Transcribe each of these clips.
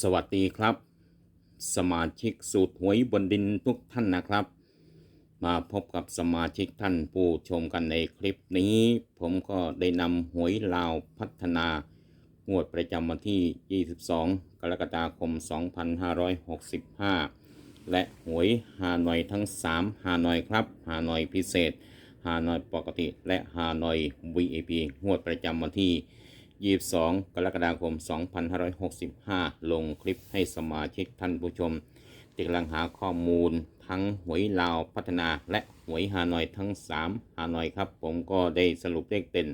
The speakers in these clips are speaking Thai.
สวัสดีครับ สมาชิกสูตรหวยบนดินทุกท่านนะครับ มาพบกับสมาชิกท่านผู้ชมกันในคลิปนี้ ผมก็ได้นำหวยลาวพัฒนางวดประจำวันที่ 22 กรกฎาคม 2565 และหวยฮานอยทั้ง 3 ฮานอยครับ ฮานอยพิเศษ ฮานอยปกติ และฮานอย VIP งวดประจำวันที่ 22 กรกฎาคม 2565 ลงคลิปให้สมาชิกท่านผู้ชมที่กำลังหาข้อมูลทั้งหวยลาวพัฒนาและหวยฮานอยทั้ง 3 ฮานอยครับ ผมก็ได้สรุปเลขเด่น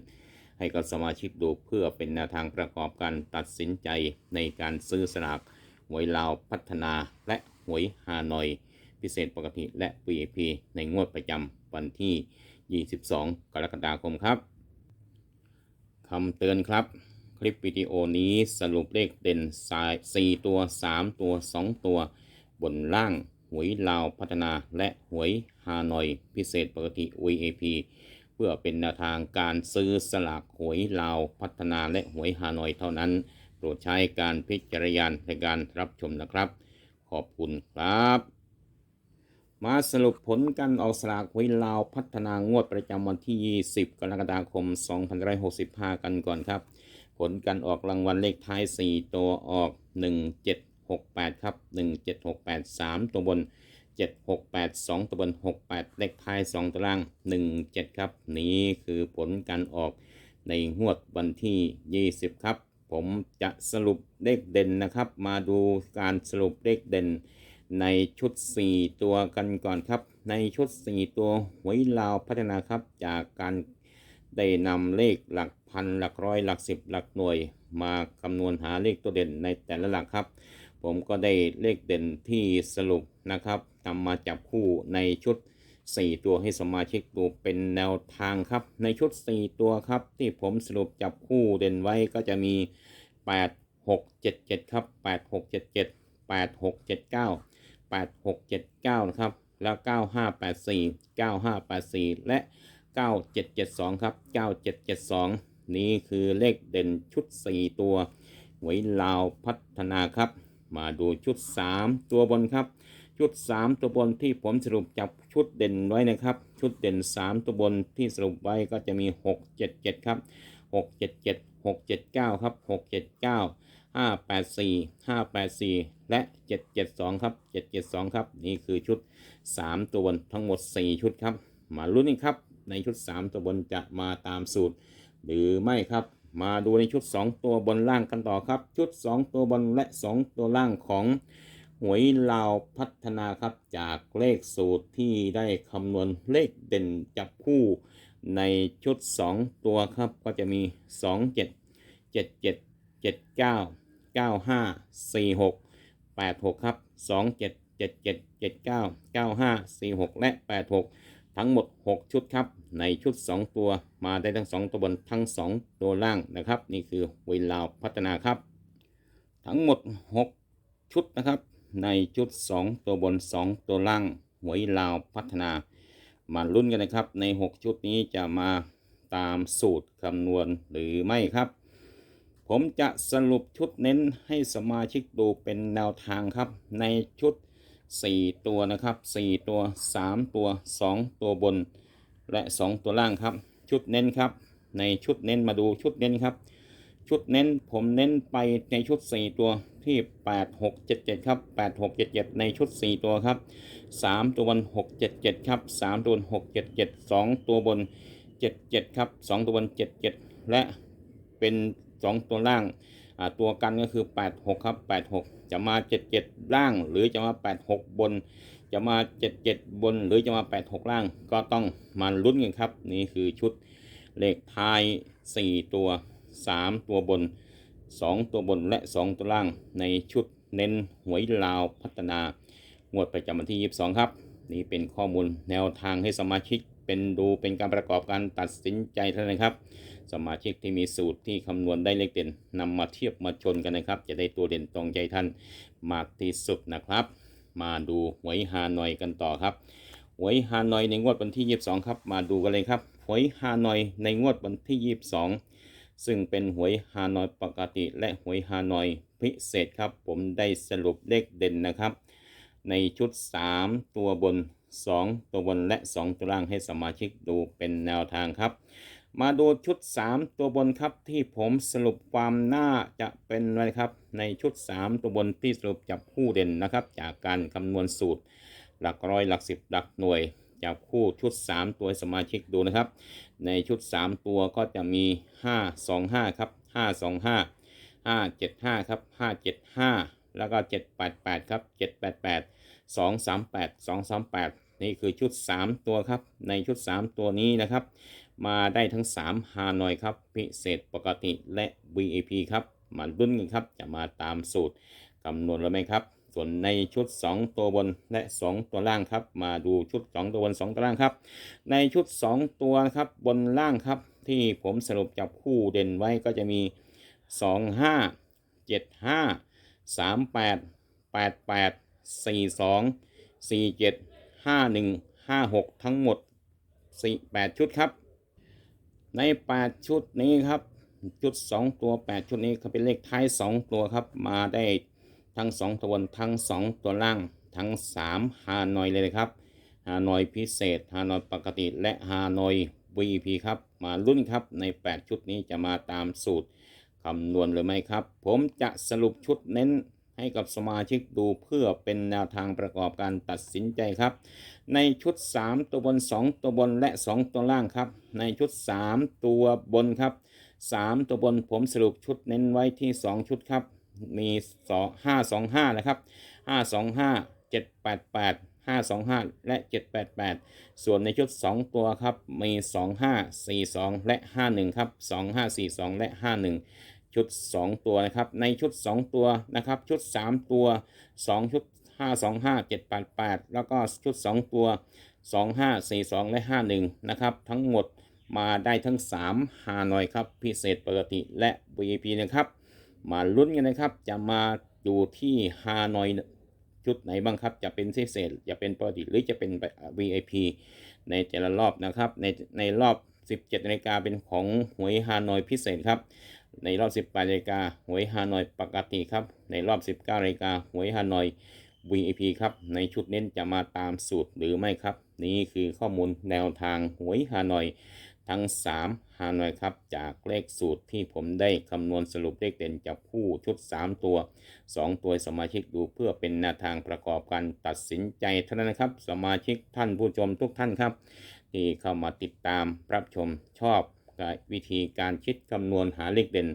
ให้กับสมาชิกดูเพื่อเป็นแนวทางประกอบการตัดสินใจในการซื้อสลากหวยลาวพัฒนาและหวยฮานอย พิเศษปกติและ VIP ในงวดประจำวันที่ 22 กรกฎาคมครับ คำเตือนครับ คลิปวิดีโอนี้สรุปเลขเด่นสาย4ตัว 3 ตัว 2 ตัว บนล่าง หวยลาวพัฒนาและหวยฮานอย พิเศษปกติ VIP เพื่อเป็นแนวทางการซื้อสลากหวยลาวพัฒนาและหวยฮานอยเท่านั้น โปรดใช้การพิจารณาในการรับชมนะครับ ขอบคุณครับ มาสรุปผลการออกสลากวยลาวพัฒนางวดประจำวันที่ 20 กรกฎาคม 2565 กันก่อนครับ ผลการออกรางวัลเลขท้าย 4 ตัวออก 1768 ครับ 1768 3 ตัวบน 768 2 ตัวบน 68 เลขท้าย 2ตัวล่าง 17 ครับ นี้คือผลการออกในงวดวันที่ 20 ครับ ผมจะสรุปเลขเด่นนะครับ มาดูการสรุปเลขเด่น ในชุด 4 ตัวกันก่อนครับ ในชุด 4 ตัวหวยลาวพัฒนาครับ จากการได้นำเลขหลักพันหลักร้อยหลักสิบหลักหน่วย มาคำนวณหาเลขตัวเด่นในแต่ละหลักครับ ผมก็ได้เลขเด่นที่สรุปนะครับนำมาจับคู่ในชุด 4 ตัวให้สมาชิกดูเป็นแนวทางครับ ในชุด 4 ตัวครับ ที่ผมสรุปจับคู่เด่นไว้ก็จะมี 8 6 7 7 ครับ 8 6 7 7 8 6 7 9 8679 นะครับ แล้ว 9584 9584 และ 9772 ครับ 9772 นี้คือเลขเด่นชุด 4 ตัวหวยลาวพัฒนาครับ มาดูชุด 3 ตัวบนครับ ชุด 3 ตัวบนที่ผมสรุปจับชุดเด่นไว้นะครับ ชุดเด่น 3 ตัวบนที่สรุปไว้ก็จะมี 677 ครับ 677 679 ครับ 679 584 584 และ 772 ครับ 772 ครับ นี่คือชุด 3 ตัวบนทั้งหมด 4 ชุดครับ มาลุ้นกันครับ ในชุด 3 ตัวบนจะมาตามสูตร หรือไม่ครับ มาดูในชุด 2 ตัวบนล่างกันต่อครับ ชุด 2 ตัวบนและ 2 ตัวล่างของหวยลาวพัฒนาครับจากเลขสูตรที่ได้คำนวณเลขเด่นจับคู่ ในชุด 2 ตัวครับก็จะมี 2 7 7 7 7 9 9 5 4 6 8 6 ครับ 2 7 7 7 7 9 9 5 4 6 และ 8 6 ทั้งหมด 6 ชุดครับ ในชุด 2 ตัวมาได้ทั้ง 2 ตัวบนทั้ง 2 ตัวล่างนะครับ นี่คือเวลาพัฒนาครับ ทั้งหมด 6 ชุดนะครับ ในชุด 2 ตัวบน 2 ตัวล่างหวยลาวพัฒนา มาลุ้นกันนะครับใน 6 ชุดนี้จะมาตามสูตรคำนวณหรือไม่ครับ ผมจะสรุปชุดเน้นให้สมาชิกดูเป็นแนวทางครับ ในชุด 4 ตัวนะครับ 4 ตัว 3 ตัว 2 ตัวบน และ 2 ตัวล่างครับ ชุดเน้นครับ ในชุดเน้นมาดูชุดเน้นครับ ชุดเน้นผมเน้นไปในชุด 4 ตัวที่ 8 6 7 7 ครับ 8 6 7 7 ในชุด 4 ตัวครับ 3 ตัวบน 6 7 7 ครับ 3 ตัวบน 6 7 7 2 ตัวบน 7 7 ครับ 2 ตัวบน 7 7 และเป็น 2 ตัวล่างตัวกันก็คือ 8 6 ครับ 8 6 จะมา 7 7 ล่าง หรือจะมา 8 6 บน จะมา 7 7 บน หรือจะมา 8 6 ล่าง ก็ต้องมาลุ้นกันครับ นี่คือชุดเลขท้าย 4 ตัว 3 ตัวบน 2 ตัวบนและ 2 ตัวล่างในชุดเน้นหวยลาวพัฒนางวดประจำวันที่ 22 ครับ นี่เป็นข้อมูลแนวทางให้สมาชิกเป็นดูเป็นการประกอบการตัดสินใจเท่านั้นะครับ สมาชิกที่มีสูตรที่คำนวณได้เลขเด่นนำมาเทียบมาชนกันนะครับ จะได้ตัวเด่นตรงใจท่านมากที่สุดนะครับ มาดูหวยฮานอยกันต่อครับหวยฮานอยในงวดวันที่ 22 ครับ มาดูกันเลยครับหวยฮานอยในงวดวันที่ 22 ซึ่งเป็นหวยฮานอยปกติและหวยฮานอยพิเศษครับ ผมได้สรุปเลขเด่นนะครับ ในชุด 3 ตัวบน 2 ตัวบนและ 2 ตัวล่างให้สมาชิกดูเป็นแนวทางครับ มาดูชุด 3 ตัวบนครับที่ผมสรุปความน่าจะเป็นอะไรครับ ในชุด 3 ตัวบนที่สรุปจับคู่เด่นนะครับ จากการคำนวณสูตร หลักร้อยหลักสิบหลักหน่วย จับคู่ชุด 3 ตัวสมาชิกดูนะครับ ในชุด 3 ตัวก็จะมี 5 2 5 ครับ 5 2 5 5 7 5 ครับ 5 7 5 แล้วก็ 7 8 8 ครับ 7 8 8 2 3 8 2 3 8 นี่คือชุด 3 ตัวครับ ในชุด 3 ตัวนี้นะครับ มาได้ทั้ง 3 ฮานอยครับ พิเศษปกติและ VIP ครับมาดุ้นกันครับ จะมาตามสูตรคำนวณแล้วไหมครับ ส่วนในชุด 2 ตัวบนและ 2 ตัวล่างครับ มาดูชุด 2 ตัวบน 2 ตัวล่างครับ ในชุด 2 ตัวครับบนล่างครับ ที่ผมสรุปจับคู่เด่นไว้ก็จะมี 2 5 7 5 3 8 8 8 4 2 4 7 5 1 5 6 ทั้งหมด 4 8 ชุดครับ ใน 8 ชุดนี้ครับ ชุด 2 ตัว 8 ชุดนี้เขาเป็นเลขท้าย 2 ตัวครับมาได้ ทั้ง 2 ตัวบนทั้ง 2 ตัวล่างทั้ง 3 ฮานอยเลยนะครับ ฮานอยพิเศษ ฮานอยปกติ และฮานอย VP ครับ มาลุ้นครับใน 8 ชุดนี้จะมาตามสูตรคำนวณหรือไม่ครับ ผมจะสรุปชุดเน้นให้กับสมาชิกดูเพื่อเป็นแนวทางประกอบการตัดสินใจครับ ในชุด 3 ตัวบน 2 ตัวบนและ 2 ตัวล่างครับ ในชุด 3 ตัวบนครับ 3 ตัวบนผมสรุปชุดเน้นไว้ที่ 2 ชุดครับ มี2 5 2 5นะครับ5 2 5 7 8 8 5 2 5และ7 8 8ส่วนในชุด2ตัวครับมี2 5 4 2และ5 1ครับ2 5 4 2และ5 1ชุด2ตัวนะครับในชุด2ตัวนะครับชุด3ตัว2ชุด5 2 5 7 8 8แล้วก็ชุด2ตัว2 5 4 2และ5 1นะครับทั้งหมดมาได้ทั้ง3ฮานอยครับพิเศษปกติและ VIP นะครับ มาลุ้นกันนะครับ จะมาดูที่ฮานอยชุดไหนบ้างครับ จะเป็นพิเศษจะเป็นปกติหรือจะเป็น VIP ในแต่ละรอบนะครับ ในในรอบ 17นาฬิกาเป็นของหวยฮานอยพิเศษครับ ในรอบ 18นาฬิกาหวยฮานอยปกติครับ ในรอบ 19นาฬิกาหวยฮานอย VIP ครับ ในชุดเน้นจะมาตามสูตรหรือไม่ครับ นี่คือข้อมูลแนวทางหวยฮานอย ทั้ง3ฮานอยครับ จากเลขสูตรที่ผมได้คำนวณสรุปเลขเด่นจับคู่ชุด 3 ตัว 2 ตัวสมาชิกดูเพื่อเป็นแนวทางประกอบการตัดสินใจเท่านั้นนะครับ สมาชิกท่านผู้ชมทุกท่านครับ ที่เข้ามาติดตามรับชมชอบกับวิธีการคิดคำนวณหาเลขเด่น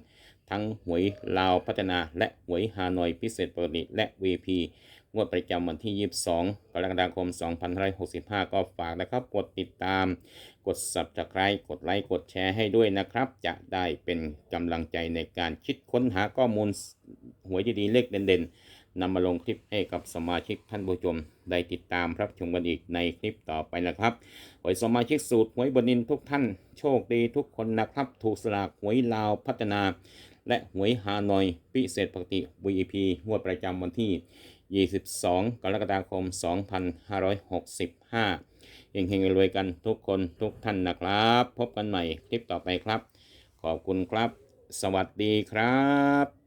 ทั้งหวยลาวพัฒนาและหวยฮานอยพิเศษปกติและ VP งวดประจำวันที่ 22 กรกฎาคม 2565 ก็ฝากนะครับ กดติดตาม กด subscribe กดไลค์ กดแชร์ให้ด้วยนะครับ จะได้เป็นกำลังใจในการคิดค้นหาข้อมูลหวยดีๆเลขเด่นๆนำมาลงคลิปให้กับสมาชิกท่านผู้ชม ได้ติดตามรับชมกันอีกในคลิปต่อไปนะครับขอให้สมาชิกสูตรหวยบนินทุกท่านโชคดีทุกคนนะครับ ถูกสลากหวยลาวพัฒนา และหวยฮานอย พิเศษปกติ VIP งวดประจำวันที่ 22 กรกฎาคม 2565เฮงๆรวยกันทุกคนทุกท่านนะครับ พบกันใหม่คลิปต่อไปครับ ขอบคุณครับ สวัสดีครับ